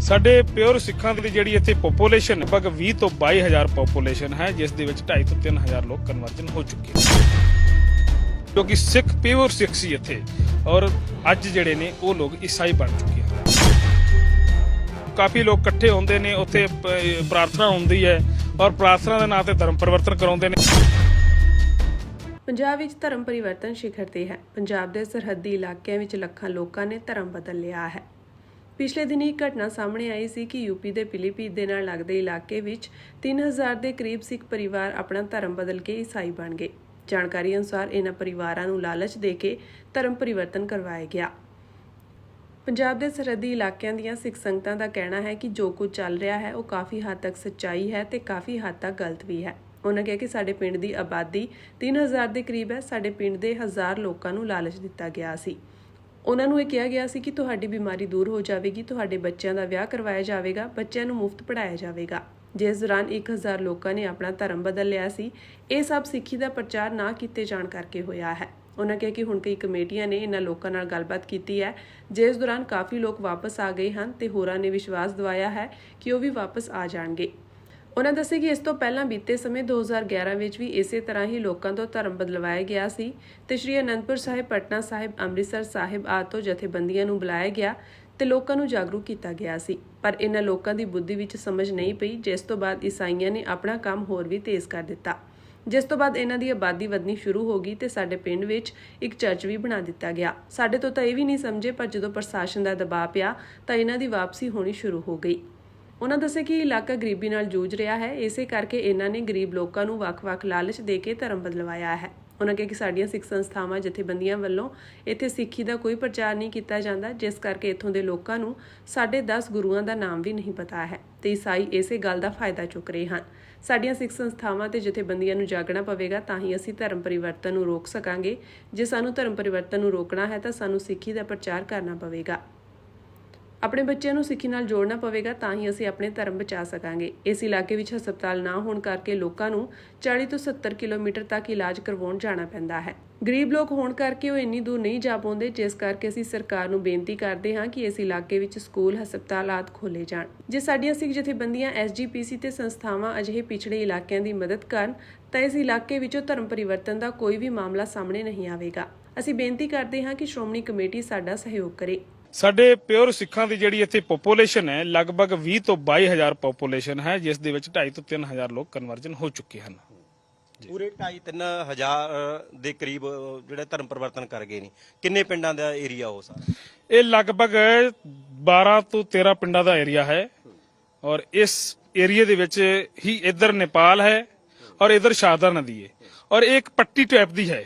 ਸਾਡੇ ਪਿਓਰ ਸਿੱਖਾਂ ਦੀ ਜਿਹੜੀ ਇੱਥੇ ਪੋਪੂਲੇਸ਼ਨ ਲਗਭਗ 20 ਤੋਂ 22 ਪੋਪੂਲੇਸ਼ਨ ਹੈ, ਜਿਸ ਦੇ ਵਿੱਚ 2.5 ਤੋਂ 3 ਲੋਕ ਕਨਵਰਜਨ ਹੋ ਚੁੱਕੇ ਹਨ ਕਿਉਂਕਿ ਸਿੱਖ, ਪਿਓਰ ਸਿੱਖ ਸੀ ਇੱਥੇ ਔਰ ਅੱਜ ਜਿਹੜੇ ਨੇ ਉਹ ਲੋਕ ਈਸਾਈ ਬਣ ਚੁੱਕੇ ਹਨ ਕਾਫੀ ਲੋਕ ਇਕੱਠੇ ਹੁੰਦੇ ਨੇ, ਉੱਥੇ ਪ੍ਰਾਰਥਨਾ ਹੁੰਦੀ ਹੈ ਔਰ ਪ੍ਰਾਰਥਨਾ ਦੇ ਨਾਂ ਤੇ ਧਰਮ ਪਰਿਵਰਤਨ ਕਰਾਉਂਦੇ ਨੇ। ਪੰਜਾਬ ਵਿੱਚ ਧਰਮ ਪਰਿਵਰਤਨ ਸ਼ਿਖਰ ਤੇ ਹੈ। ਪੰਜਾਬ ਦੇ ਸਰਹੱਦੀ ਇਲਾਕਿਆਂ ਵਿੱਚ ਲੱਖਾਂ ਲੋਕਾਂ ਨੇ ਧਰਮ ਬਦਲ ਲਿਆ ਹੈ। ਪਿਛਲੇ ਦਿਨੀ ਇੱਕ ਘਟਨਾ ਸਾਹਮਣੇ ਆਈ ਸੀ ਕਿ ਯੂਪੀ ਦੇ ਪਿਲੀਭੀਤ ਦੇ ਨਾਲ ਲੱਗਦੇ ਇਲਾਕੇ ਵਿੱਚ 3000 ਦੇ ਕਰੀਬ ਸਿੱਖ ਪਰਿਵਾਰ ਆਪਣਾ ਧਰਮ ਬਦਲ ਕੇ ਈਸਾਈ ਬਣ ਗਏ। ਜਾਣਕਾਰੀ ਅਨੁਸਾਰ ਇਹਨਾਂ ਪਰਿਵਾਰਾਂ ਨੂੰ ਲਾਲਚ ਦੇ ਕੇ ਧਰਮ ਪਰਿਵਰਤਨ ਕਰਵਾਇਆ ਗਿਆ। ਪੰਜਾਬ ਦੇ ਸਰਹੱਦੀ ਇਲਾਕਿਆਂ ਦੀਆਂ ਸਿੱਖ ਸੰਗਤਾਂ ਦਾ ਕਹਿਣਾ ਹੈ ਕਿ ਜੋ ਕੁਝ ਚੱਲ ਰਿਹਾ ਹੈ, ਉਹ ਕਾਫੀ ਹੱਦ ਤੱਕ ਸੱਚਾਈ ਹੈ ਤੇ ਕਾਫੀ ਹੱਦ ਤੱਕ ਗਲਤ ਵੀ ਹੈ। ਉਹਨਾਂ ਕਿਹਾ ਕਿ ਸਾਡੇ ਪਿੰਡ ਦੀ ਆਬਾਦੀ 3000 ਦੇ ਕਰੀਬ ਹੈ, ਸਾਡੇ ਪਿੰਡ ਦੇ ਹਜ਼ਾਰ ਲੋਕਾਂ ਨੂੰ ਲਾਲਚ ਦਿੱਤਾ ਗਿਆ ਸੀ। ਉਹਨਾਂ ਨੂੰ ਇਹ ਕਿਹਾ ਗਿਆ ਸੀ ਕਿ ਤੁਹਾਡੀ ਬਿਮਾਰੀ ਦੂਰ ਹੋ ਜਾਵੇਗੀ, ਤੁਹਾਡੇ ਬੱਚਿਆਂ ਦਾ ਵਿਆਹ ਕਰਵਾਇਆ ਜਾਵੇਗਾ, ਬੱਚਿਆਂ ਨੂੰ ਮੁਫਤ ਪੜਾਇਆ ਜਾਵੇਗਾ। ਜਿਸ ਦੌਰਾਨ 1000 ਲੋਕਾਂ ਨੇ ਆਪਣਾ ਧਰਮ ਬਦਲ ਲਿਆ ਸੀ। ਇਹ ਸਭ ਸਿੱਖੀ ਦਾ ਪ੍ਰਚਾਰ ਨਾ ਕੀਤੇ ਜਾਣ ਕਰਕੇ ਹੋਇਆ ਹੈ। ਉਹਨਾਂ ਕਿਹਾ ਕਿ ਹੁਣ ਕਈ ਕਮੇਟੀਆਂ ਨੇ ਇਹਨਾਂ ਲੋਕਾਂ ਨਾਲ ਗੱਲਬਾਤ ਕੀਤੀ ਹੈ। ਜਿਸ ਦੌਰਾਨ ਕਾਫੀ ਲੋਕ ਵਾਪਸ ਆ ਗਏ ਹਨ ਤੇ ਹੋਰਾਂ ਨੇ ਵਿਸ਼ਵਾਸ ਦਿਵਾਇਆ ਹੈ ਕਿ ਉਹ ਵੀ ਵਾਪਸ ਆ ਜਾਣਗੇ। ਉਹਨਾਂ ਦੱਸਿਆ ਕਿ ਇਸ ਤੋਂ ਪਹਿਲਾਂ ਬੀਤੇ ਸਮੇਂ 2011 ਵਿੱਚ ਵੀ ਇਸੇ ਤਰ੍ਹਾਂ ਹੀ ਲੋਕਾਂ ਤੋਂ ਧਰਮ ਬਦਲਵਾਇਆ ਗਿਆ ਸੀ ਤੇ ਸ਼੍ਰੀ ਅਨੰਦਪੁਰ ਸਾਹਿਬ, ਪਟਨਾ ਸਾਹਿਬ, ਅੰਮ੍ਰਿਤਸਰ ਸਾਹਿਬ ਆਦਿ ਤੋਂ ਜਥੇਬੰਦੀਆਂ ਨੂੰ ਬੁਲਾਇਆ ਗਿਆ ਤੇ ਲੋਕਾਂ ਨੂੰ ਜਾਗਰੂਕ ਕੀਤਾ ਗਿਆ ਸੀ। ਪਰ ਇਹਨਾਂ ਲੋਕਾਂ ਦੀ ਬੁੱਧੀ ਵਿੱਚ ਸਮਝ ਨਹੀਂ ਪਈ, ਜਿਸ ਤੋਂ ਬਾਅਦ ਈਸਾਈਆਂ ਨੇ ਆਪਣਾ ਕੰਮ ਹੋਰ ਵੀ ਤੇਜ਼ ਕਰ ਦਿੱਤਾ। ਜਿਸ ਤੋਂ ਬਾਅਦ ਇਹਨਾਂ ਦੀ ਆਬਾਦੀ ਵਧਣੀ ਸ਼ੁਰੂ ਹੋ ਗਈ ਤੇ ਸਾਡੇ ਪਿੰਡ ਵਿੱਚ ਇੱਕ ਚਰਚ ਵੀ ਬਣਾ ਦਿੱਤਾ ਗਿਆ। ਸਾਡੇ ਤੋਂ ਤਾਂ ਇਹ ਵੀ ਨਹੀਂ ਸਮਝੇ, ਪਰ ਜਦੋਂ ਪ੍ਰਸ਼ਾਸਨ ਦਾ ਦਬਾਅ ਪਿਆ ਤਾਂ ਇਹਨਾਂ ਦੀ ਵਾਪਸੀ ਹੋਣੀ ਸ਼ੁਰੂ ਹੋ ਗਈ। ਉਹਨਾਂ ਦੱਸਿਆ ਕਿ ਇਲਾਕਾ ਗਰੀਬੀ ਨਾਲ ਜੂਝ ਰਿਹਾ ਹੈ, ਇਸੇ ਕਰਕੇ ਇਹਨਾਂ ਨੇ ਗਰੀਬ ਲੋਕਾਂ ਨੂੰ ਵੱਖ-ਵੱਖ ਲਾਲਚ ਦੇ ਕੇ ਧਰਮ ਬਦਲਵਾਇਆ ਹੈ। ਉਹਨਾਂ ਕਿਹਾ ਕਿ ਸਾਡੀਆਂ ਸਿੱਖ ਸੰਸਥਾਵਾਂ, ਜਥੇਬੰਦੀਆਂ ਵੱਲੋਂ ਇੱਥੇ ਸਿੱਖੀ ਦਾ ਕੋਈ ਪ੍ਰਚਾਰ ਨਹੀਂ ਕੀਤਾ ਜਾਂਦਾ, ਜਿਸ ਕਰਕੇ ਇੱਥੋਂ ਦੇ ਲੋਕਾਂ ਨੂੰ ਸਾਡੇ 10 ਗੁਰੂਆਂ ਦਾ ਨਾਮ ਵੀ ਨਹੀਂ ਪਤਾ ਹੈ ਤੇ ਈਸਾਈ ਇਸੇ ਗੱਲ ਦਾ ਫਾਇਦਾ ਚੁੱਕ ਰਹੇ ਹਨ। ਸਾਡੀਆਂ ਸਿੱਖ ਸੰਸਥਾਵਾਂ ਤੇ ਜਥੇਬੰਦੀਆਂ ਨੂੰ ਜਾਗਣਾ ਪਵੇਗਾ, ਤਾਂ ਹੀ ਅਸੀਂ ਧਰਮ ਪਰਿਵਰਤਨ ਨੂੰ ਰੋਕ ਸਕਾਂਗੇ। ਜੇ ਸਾਨੂੰ ਧਰਮ ਪਰਿਵਰਤਨ ਨੂੰ ਰੋਕਣਾ ਹੈ, ਤਾਂ ਸਾਨੂੰ ਸਿੱਖੀ ਦਾ ਪ੍ਰਚਾਰ ਕਰਨਾ ਪਵੇਗਾ। ਆਪਣੇ ਬੱਚਿਆਂ ਨੂੰ ਸਿੱਖੀ ਨਾਲ ਜੋੜਨਾ ਪਵੇਗਾ, ਤਾਂ ਹੀ ਅਸੀਂ ਆਪਣੇ ਧਰਮ ਬਚਾ ਸਕਾਂਗੇ। ਇਸ ਇਲਾਕੇ ਵਿੱਚ ਹਸਪਤਾਲ ਨਾ ਹੋਣ ਕਰਕੇ ਲੋਕਾਂ ਨੂੰ 40 ਤੋਂ 70 ਕਿਲੋਮੀਟਰ ਤੱਕ ਇਲਾਜ ਕਰਵਾਉਣ ਜਾਣਾ ਪੈਂਦਾ ਹੈ। ਗਰੀਬ ਲੋਕ ਹੋਣ ਕਰਕੇ ਉਹ ਇੰਨੀ ਦੂਰ ਨਹੀਂ ਜਾ ਪਾਉਂਦੇ, ਜਿਸ ਕਰਕੇ ਅਸੀਂ ਸਰਕਾਰ ਨੂੰ ਬੇਨਤੀ ਕਰਦੇ ਹਾਂ ਕਿ ਇਸ ਇਲਾਕੇ ਵਿੱਚ ਸਕੂਲ, ਹਸਪਤਾਲ ਆਦਿ ਖੋਲੇ ਜਾਣ। ਜੇ ਸਾਡੀਆਂ ਸਿੱਖ ਜਥੇਬੰਦੀਆਂ ਐਸਜੀਪੀਸੀ ਤੇ ਸੰਸਥਾਵਾਂ ਅਜਿਹੇ ਪਿਛੜੇ ਇਲਾਕਿਆਂ ਦੀ ਮਦਦ ਕਰਨ, ਤਾਂ ਇਸ ਇਲਾਕੇ ਵਿੱਚੋਂ ਧਰਮ ਪਰਿਵਰਤਨ ਦਾ ਕੋਈ ਵੀ ਮਾਮਲਾ ਸਾਹਮਣੇ ਨਹੀਂ ਆਵੇਗਾ। ਅਸੀਂ ਬੇਨਤੀ ਕਰਦੇ ਹਾਂ ਕਿ ਸ਼੍ਰੋਮਣੀ ਕਮੇਟੀ ਸਾਡਾ ਸਹਿਯੋਗ ਕਰੇ। ਸਾਡੇ ਪਿਓਰ ਸਿੱਖਾਂ ਦੀ ਜਿਹੜੀ ਇੱਥੇ ਪੋਪੂਲੇਸ਼ਨ ਹੈ ਲਗਭਗ 20 ਤੋਂ 22 ਹਜ਼ਾਰ ਪੋਪੂਲੇਸ਼ਨ ਹੈ ਜਿਸ ਦੇ ਵਿੱਚ 2.5 ਤੋਂ 3 ਹਜ਼ਾਰ ਲੋਕ ਕਨਵਰਜਨ ਹੋ ਚੁੱਕੇ ਹਨ। ਪੂਰੇ 2.5 ਹਜ਼ਾਰ ਦੇ ਕਰੀਬ ਜਿਹੜੇ ਧਰਮ ਪਰਿਵਰਤਨ ਕਰ ਗਏ ਨੇ। ਕਿੰਨੇ ਪਿੰਡਾਂ ਦਾ ਏਰੀਆ ਉਹ ਸਾਰਾ? ਇਹ ਲਗਭਗ 12 ਤੋਂ 13 ਪਿੰਡਾਂ ਦਾ ਏਰੀਆ ਹੈ। ਔਰ ਇਸ ਏਰੀਆ ਦੇ ਵਿੱਚ ਹੀ ਇੱਧਰ ਨੇਪਾਲ ਹੈ ਔਰ ਇੱਧਰ ਸ਼ਾਰਦਾ ਨਦੀ ਹੈ। ਔਰ ਇਹ ਇੱਕ ਪੱਟੀ ਟੈਪ ਦੀ ਹੈ।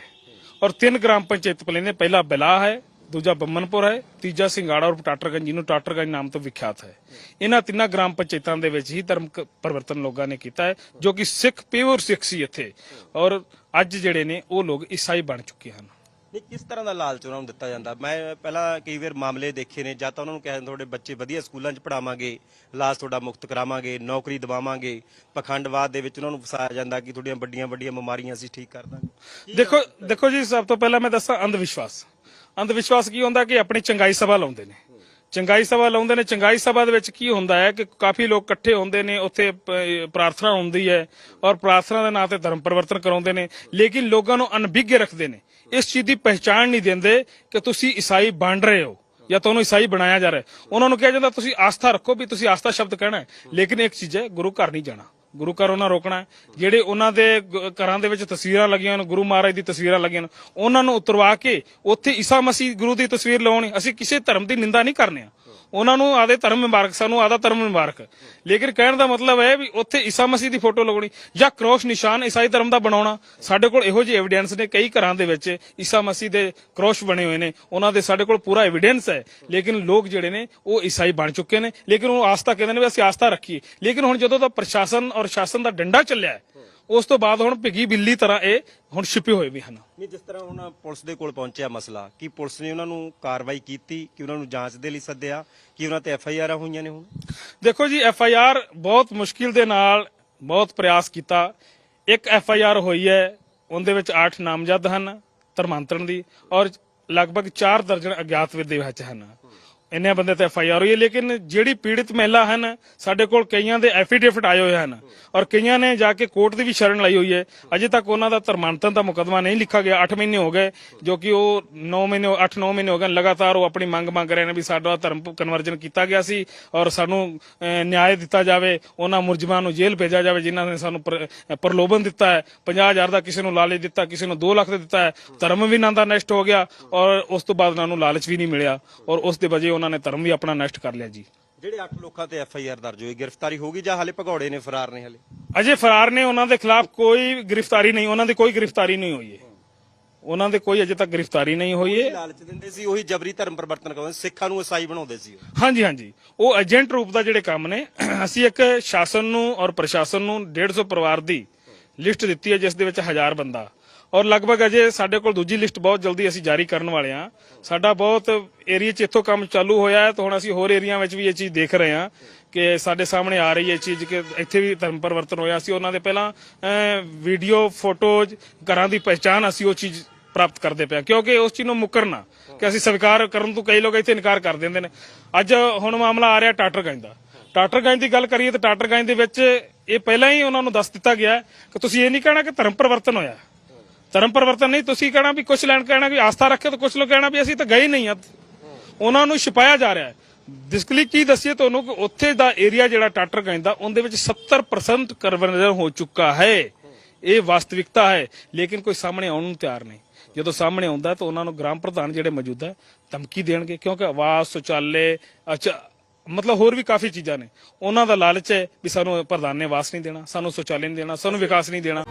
ਔਰ ਤਿੰਨ ਗ੍ਰਾਮ ਪੰਚਾਇਤ ਪਲੇ ਨੇ ਪਹਿਲਾ ਬਲਾ ਹੈ। ਦੂਜਾ ਬੰਮਨਪੁਰ ਹੈ, ਤੀਜਾ ਸਿੰਗਾੜਾ ਔਰ ਟਾਟਰਗੰਜ, ਜਿਹਨੂੰ ਟਾਟਰਗੰਜ ਨਾਮ ਤੋਂ ਵਿਖਿਆਤ ਹੈ। ਇਹਨਾਂ ਤਿੰਨਾਂ ਗ੍ਰਾਮ ਪੰਚਾਇਤਾਂ ਦੇ ਵਿੱਚ ਹੀ ਧਰਮ ਪਰਿਵਰਤਨ ਲੋਕਾਂ ਨੇ ਕੀਤਾ ਹੈ, ਜੋ ਕਿ ਸਿੱਖ, ਪਿਓਰ ਸਿੱਖ ਸੀ ਇੱਥੇ। ਔਰ ਅੱਜ ਜਿਹੜੇ ਨੇ, ਉਹ ਲੋਕ ਈਸਾਈ ਬਣ ਚੁੱਕੇ ਹਨ। ਨਹੀਂ, ਕਿਸ ਤਰ੍ਹਾਂ ਦਾ ਲਾਲਚ ਉਹਨਾਂ ਨੂੰ ਦਿੱਤਾ ਜਾਂਦਾ? ਮੈਂ ਪਹਿਲਾਂ ਕਈ ਵਾਰ ਮਾਮਲੇ ਦੇਖੇ ਨੇ, ਜਾਂ ਤਾਂ ਉਹਨਾਂ ਨੂੰ ਕਹਿੰਦੇ ਤੁਹਾਡੇ ਬੱਚੇ ਵਧੀਆ ਸਕੂਲਾਂ 'ਚ ਪੜਾਵਾਂਗੇ ਇਲਾਜ ਤੁਹਾਡਾ ਮੁਕਤ ਕਰਾਵਾਂਗੇ, ਨੌਕਰੀ ਦਿਵਾਵਾਂਗੇ। ਪਖੰਡਵਾਦ ਦੇ ਵਿੱਚ ਉਹਨਾਂ ਨੂੰ ਫਸਾਇਆ ਜਾਂਦਾ ਕਿ ਤੁਹਾਡੀਆਂ ਵੱਡੀਆਂ ਵੱਡੀਆਂ ਬਿਮਾਰੀਆਂ ਅਸੀਂ ਠੀਕ ਕਰ ਦਾਂਗੇ। ਦੇਖੋ ਦੇਖੋ ਜੀ, ਸਭ ਤੋਂ ਪਹਿਲਾਂ ਮੈਂ ਦੱਸਾਂ ਅੰਧ ਵਿਸ਼ਵਾਸ ਅੰਧ ਵਿਸ਼ਵਾਸ ਕੀ ਹੁੰਦਾ? ਕਿ ਆਪਣੀ ਚੰਗਾਈ ਸਭਾ ਲਾਉਂਦੇ ਨੇ। ਚੰਗਾਈ ਸਭਾ ਲਾਉਂਦੇ ਨੇ। ਚੰਗਾਈ ਸਭਾ ਦੇ ਵਿੱਚ ਕੀ ਹੁੰਦਾ ਹੈ ਕਿ ਕਾਫੀ ਲੋਕ ਇਕੱਠੇ ਹੁੰਦੇ ਨੇ, ਉੱਥੇ ਪ੍ਰਾਰਥਨਾ ਹੁੰਦੀ ਹੈ ਔਰ ਪ੍ਰਾਰਥਨਾ ਦੇ ਨਾਂ ਤੇ ਧਰਮ ਪਰਿਵਰਤਨ ਕਰਾਉਂਦੇ ਨੇ, ਲੇਕਿਨ ਲੋਕਾਂ ਨੂੰ ਅਨਭਿੱਗ ਰੱਖਦੇ ਨੇ। ਇਸ ਚੀਜ਼ ਦੀ ਪਹਿਚਾਣ ਨਹੀਂ ਦਿੰਦੇ ਕਿ ਤੁਸੀਂ ਈਸਾਈ ਬਣ ਰਹੇ ਹੋ ਜਾਂ ਤੁਹਾਨੂੰ ਈਸਾਈ ਬਣਾਇਆ ਜਾ ਰਿਹਾ ਉਹਨਾਂ ਨੂੰ ਕਿਹਾ ਜਾਂਦਾ, ਤੁਸੀਂ ਆਸਥਾ ਰੱਖੋ ਵੀ ਤੁਸੀਂ ਆਸਥਾ ਸ਼ਬਦ ਕਹਿਣਾ ਲੇਕਿਨ ਇੱਕ ਚੀਜ਼ ਹੈ, ਗੁਰੂ ਘਰ ਨਹੀਂ ਜਾਣਾ। ਗੁਰੂ ਘਰ ਉਹਨਾਂ ਰੋਕਣਾ ਜਿਹੜੇ ਉਹਨਾਂ ਦੇ ਘਰਾਂ ਦੇ ਵਿੱਚ ਤਸਵੀਰਾਂ ਲੱਗੀਆਂ ਨੇ, ਗੁਰੂ ਮਹਾਰਾਜ ਦੀ ਤਸਵੀਰਾਂ ਲੱਗੀਆਂ ਨੇ, ਉਹਨਾਂ ਨੂੰ ਉਤਰਵਾ ਕੇ ਉੱਥੇ ਈਸਾ ਮਸੀਹ ਗੁਰੂ ਦੀ ਤਸਵੀਰ ਲਾਉਣੀ ਅਸੀਂ ਕਿਸੇ ਧਰਮ ਦੀ ਨਿੰਦਾ ਨਹੀਂ ਕਰਨੇ ਆ। ਉਹਨਾਂ ਨੂੰ ਆਦੇ ਧਰਮ ਮੁਬਾਰਕ ਸਾਨੂੰ ਆਦਾ ਧਰਮ ਮੁਬਾਰਕ। ਲੇਕਿਨ ਕਹਿਣ ਦਾ ਮਤਲਬ ਹੈ ਵੀ ਉੱਥੇ ਈਸਾ ਮਸੀਹ ਦੀ ਫੋਟੋ ਲਗਾਉਣੀ ਜਾਂ ਕ੍ਰੋਸ ਨਿਸ਼ਾਨ ਈਸਾਈ ਧਰਮ ਦਾ ਬਣਾਉਣਾ ਸਾਡੇ ਕੋਲ ਇਹੋ ਜਿਹੇ ਐਵੀਡੈਂਸ ਨੇ ਕਈ ਘਰਾਂ ਦੇ ਵਿੱਚ ਈਸਾ ਮਸੀਹ ਦੇ ਕ੍ਰੋਸ ਬਣੇ ਹੋਏ ਨੇ। ਉਹਨਾਂ ਦੇ ਸਾਡੇ ਕੋਲ ਪੂਰਾ ਐਵੀਡੈਂਸ ਹੈ। ਲੇਕਿਨ ਲੋਕ ਜਿਹੜੇ ਨੇ ਉਹ ਈਸਾਈ ਬਣ ਚੁੱਕੇ ਨੇ। ਲੇਕਿਨ ਉਹ ਆਸਥਾ ਕਹਿੰਦੇ ਨੇ ਵੀ ਅਸੀਂ ਆਸਥਾ ਰੱਖੀਏ। ਲੇਕਿਨ ਹੁਣ ਜਦੋਂ ਦਾ ਪ੍ਰਸ਼ਾਸਨ ਔਰ ਸ਼ਾਸਨ ਦਾ ਡੰਡਾ ਚੱਲਿਆ ਹੈ, ਉਸ ਤੋਂ ਬਾਅਦ ਹੁਣ ਭਿੱਗੀ ਬਿੱਲੀ ਤਰ੍ਹਾਂ ਇਹ ਹੁਣ ਛਿਪੇ ਹੋਏ ਵੀ ਹਨ। ਨਹੀਂ ਜਿਸ ਤਰ੍ਹਾਂ ਹੁਣ ਪੁਲਿਸ ਦੇ ਕੋਲ ਪਹੁੰਚਿਆ ਮਸਲਾ ਕੀ ਪੁਲਿਸ ਨੇ ਉਹਨਾਂ ਨੂੰ ਕਾਰਵਾਈ ਕੀਤੀ ਕਿ ਉਹਨਾਂ ਨੂੰ ਜਾਂਚ ਦੇ ਲਈ ਸੱਦਿਆ ਕਿ ਉਹਨਾਂ ਤੇ ਐਫ ਆਈ ਆਰਾਂ ਹੋਈਆਂ ਨੇ ਹੁਣ? ਦੇਖੋ ਜੀ ਐਫ ਆਈ ਆਰ ਬਹੁਤ ਮੁਸ਼ਕਿਲ ਦੇ ਨਾਲ ਬਹੁਤ ਪ੍ਰਯਾਸ ਕੀਤਾ। ਇੱਕ ਐਫ ਆਈ ਆਰ ਹੋਈ ਹੈ ਉਹਦੇ ਵਿੱਚ 8 ਨਾਮਜ਼ਦ ਹਨ ਧਰਮਾਂਤਰਨ ਦੀ ਔਰ ਲਗਭਗ 4 ਦਰਜਨ ਅਗਿਆਤ ਵਿਦੇ ਵਿੱਚ ਹਨ। ਇੰਨੇ ਬੰਦੇ ਤੇ ਐਫ ਆਈ ਆਰ ਹੋਈ ਹੈ ਲੇਕਿਨ ਜਿਹੜੀ ਪੀੜਿਤ ਮਹਿਲਾ ਹਨ ਸਾਡੇ ਕੋਲ ਕਈਆਂ ਦੇ ਐਫੀਡੇਵਿਟ ਆਏ ਹੋਏ ਹਨ ਔਰ ਕਈਆਂ ਨੇ ਜਾ ਕੇ ਕੋਰਟ ਦੀ ਵੀ ਸ਼ਰਨ ਲਈ ਹੋਈ ਹੈ। ਅਜੇ ਤੱਕ ਉਹਨਾਂ ਦਾ ਧਰਮਾਂਤਰਨ ਦਾ ਮੁਕਦਮਾ ਨਹੀਂ ਲਿਖਾ ਗਿਆ। 8 ਮਹੀਨੇ ਹੋ ਗਏ ਜੋ ਕਿ ਉਹ 9 ਮਹੀਨੇ 8-9 ਮਹੀਨੇ ਹੋ ਗਏ ਲਗਾਤਾਰ ਉਹ ਆਪਣੀ ਮੰਗ ਮੰਗ ਰਹੇ ਨੇ ਵੀ ਸਾਡਾ ਧਰਮ ਕਨਵਰਜਨ ਕੀਤਾ ਗਿਆ ਸੀ ਔਰ ਸਾਨੂੰ ਅਹ, ਨਿਆਂ ਦਿੱਤਾ ਜਾਵੇ ਉਹਨਾਂ ਮੁਲਜ਼ਮਾਂ ਨੂੰ ਜੇਲ੍ਹ ਭੇਜਿਆ ਜਾਵੇ ਜਿਨ੍ਹਾਂ ਨੇ ਸਾਨੂੰ ਪ੍ਰਲੋਭਨ ਦਿੱਤਾ ਹੈ। 50000 ਦਾ ਕਿਸੇ ਨੂੰ ਲਾਲਚ ਦਿੱਤਾ ਕਿਸੇ ਨੂੰ 2 ਲੱਖ ਦਾ ਦਿੱਤਾ ਹੈ। ਧਰਮ ਵੀ ਇਹਨਾਂ ਦਾ ਨਸ਼ਟ ਹੋ ਗਿਆ ਔਰ ਉਸ ਤੋਂ ਬਾਅਦ ਉਹਨਾਂ ਨੂੰ ਲਾਲਚ ਵੀ ਨਹੀਂ ਮਿਲਿਆ ਔਰ ਉਸ ਦੇ ਵਜੇ ਉਹਨਾਂ ਨੇ ਧਰਮ ਵੀ ਆਪਣਾ ਨਸ਼ਟ ਕਰ ਲਿਆ ਜੀ। ਜਿਹੜੇ 8 ਲੋਕਾਂ ਤੇ ਐਫ ਆਈ ਆਰ ਦਰਜ ਹੋਈ ਗ੍ਰਿਫਤਾਰੀ ਹੋਗੀ ਜਾਂ ਹਾਲੇ ਭਗੌੜੇ ਨੇ ਫਰਾਰ ਨੇ ਹਾਲੇ? ਅਜੇ ਫਰਾਰ ਨੇ ਉਹਨਾਂ ਦੇ ਖਿਲਾਫ ਕੋਈ ਗ੍ਰਿਫਤਾਰੀ ਨਹੀਂ ਉਹਨਾਂ ਦੀ ਕੋਈ ਗ੍ਰਿਫਤਾਰੀ ਨਹੀਂ ਹੋਈ ਹੈ ਉਹਨਾਂ ਦੇ ਕੋਈ ਅਜੇ ਤੱਕ ਗ੍ਰਿਫਤਾਰੀ ਨਹੀਂ ਹੋਈ ਹੈ ਲਾਲਚ ਦਿੰਦੇ ਸੀ ਉਹੀ ਜਬਰੀ ਧਰਮ ਪਰਿਵਰਤਨ ਕਰਾਉਂਦੇ ਸਿੱਖਾਂ ਨੂੰ ਈਸਾਈ ਬਣਾਉਂਦੇ ਸੀ। ਹਾਂਜੀ ਹਾਂਜੀ। ਉਹ ਏਜੰਟ ਰੂਪ ਦਾ ਜਿਹੜੇ ਕੰਮ ਨੇ ਅਸੀਂ ਇੱਕ ਸ਼ਾਸਨ ਨੂੰ ਔਰ ਪ੍ਰਸ਼ਾਸਨ ਨੂੰ 150 ਪਰਿਵਾਰ ਦੀ ਲਿਸਟ ਦਿੱਤੀ ਹੈ ਜਿਸ ਦੇ ਵਿੱਚ 1000 ਬੰਦਾ ਔਰ ਲਗਭਗ ਅਜੇ ਸਾਡੇ ਕੋਲ ਦੂਜੀ ਲਿਸਟ ਬਹੁਤ ਜਲਦੀ ਅਸੀਂ ਜਾਰੀ ਕਰਨ ਵਾਲੇ ਹਾਂ। ਸਾਡਾ ਬਹੁਤ ਏਰੀਆ 'ਚ ਇੱਥੋਂ ਕੰਮ ਚਾਲੂ ਹੋਇਆ ਹੈ ਤਾਂ ਹੁਣ ਅਸੀਂ ਹੋਰ ਏਰੀਆ ਵਿੱਚ ਵੀ ਇਹ ਚੀਜ਼ ਦੇਖ ਰਹੇ ਹਾਂ ਕਿ ਸਾਡੇ ਸਾਹਮਣੇ ਆ ਰਹੀ ਹੈ ਇਹ ਚੀਜ਼ ਕਿ ਇੱਥੇ ਵੀ ਧਰਮ ਪਰਿਵਰਤਨ ਹੋਇਆ। ਸੀ ਉਹਨਾਂ ਦੇ ਪਹਿਲਾਂ ਵੀਡੀਓ ਫੋਟੋਜ਼ ਘਰਾਂ ਦੀ ਪਹਿਚਾਣ ਅਸੀਂ ਉਹ ਚੀਜ਼ ਪ੍ਰਾਪਤ ਕਰਦੇ ਪਿਆ ਕਿਉਂਕਿ ਉਸ ਚੀਜ਼ ਨੂੰ ਮੁਕਰਨਾ ਕਿ ਅਸੀਂ ਸਵੀਕਾਰ ਕਰਨ ਤੋਂ ਕਈ ਲੋਕ ਇੱਥੇ ਇਨਕਾਰ ਕਰ ਦਿੰਦੇ ਨੇ। ਅੱਜ ਹੁਣ ਮਾਮਲਾ ਆ ਰਿਹਾ ਟਾਟਰਗੰਜ ਦਾ। ਟਾਟਰਗੰਜ ਦੀ ਗੱਲ ਕਰੀਏ ਤਾਂ ਟਾਟਰਗੰਜ ਦੇ ਵਿੱਚ ਇਹ ਪਹਿਲਾਂ ਹੀ ਉਹਨਾਂ ਨੂੰ ਦੱਸ ਦਿੱਤਾ ਗਿਆ ਕਿ ਤੁਸੀਂ ਇਹ ਨਹੀਂ ਕਹਿਣਾ ਕਿ ਧਰਮ ਪਰਿਵਰਤਨ ਹੋਇਆ। ਧਰਮ ਪਰਿਵਰਤਨ ਨਹੀਂ, ਤੁਸੀਂ ਕਹਿਣਾ ਵੀ ਕੁਝ ਲੈਣ ਕਹਿਣਾ ਵੀ ਆਸਥਾ ਰੱਖੇ ਤਾਂ ਕੁਝ ਲੋਕ ਕਹਿਣਾ ਵੀ ਅਸੀਂ ਤਾਂ ਗਏ ਨਹੀਂ ਆ ਉਹਨਾਂ ਨੂੰ ਛੁਪਾਇਆ ਜਾ ਰਿਹਾ ਹੈ। ਡਿਸਕਲੀ ਕੀ ਦੱਸੀਏ ਤੁਹਾਨੂੰ ਕਿ ਉੱਥੇ ਦਾ ਏਰੀਆ ਜਿਹੜਾ ਟਾਟਰਗੰਜ ਦਾ, ਉਹਦੇ ਵਿੱਚ 70% ਕਨਵਰਜਨ ਹੋ ਚੁੱਕਾ ਹੈ। ਇਹ ਵਾਸਤਵਿਕਤਾ ਹੈ, ਲੇਕਿਨ ਕੋਈ ਸਾਹਮਣੇ ਆਉਣ ਨੂੰ ਤਿਆਰ ਨਹੀਂ। ਜਦੋਂ ਸਾਹਮਣੇ ਆਉਂਦਾ ਤਾਂ ਉਹਨਾਂ ਨੂੰ ਗ੍ਰਾਮ ਪ੍ਰਧਾਨ ਜਿਹੜੇ ਮੌਜੂਦਾ ਧਮਕੀ ਦੇਣਗੇ, ਕਿਉਂਕਿ ਆਵਾਸ ਸ਼ੌਚਾਲੇ, ਅੱਛਾ, ਮਤਲਬ ਹੋਰ ਵੀ ਕਾਫੀ ਚੀਜ਼ਾਂ ਨੇ। ਉਹਨਾਂ ਦਾ ਲਾਲਚ ਹੈ ਵੀ ਸਾਨੂੰ ਪ੍ਰਧਾਨ ਨੇ ਵਾਸ ਨਹੀਂ ਦੇਣਾ, ਸਾਨੂੰ ਸ਼ੌਚਾਲੇ ਨਹੀਂ ਦੇਣਾ, ਸਾਨੂੰ ਵਿਕਾਸ ਨਹੀਂ ਦੇਣਾ।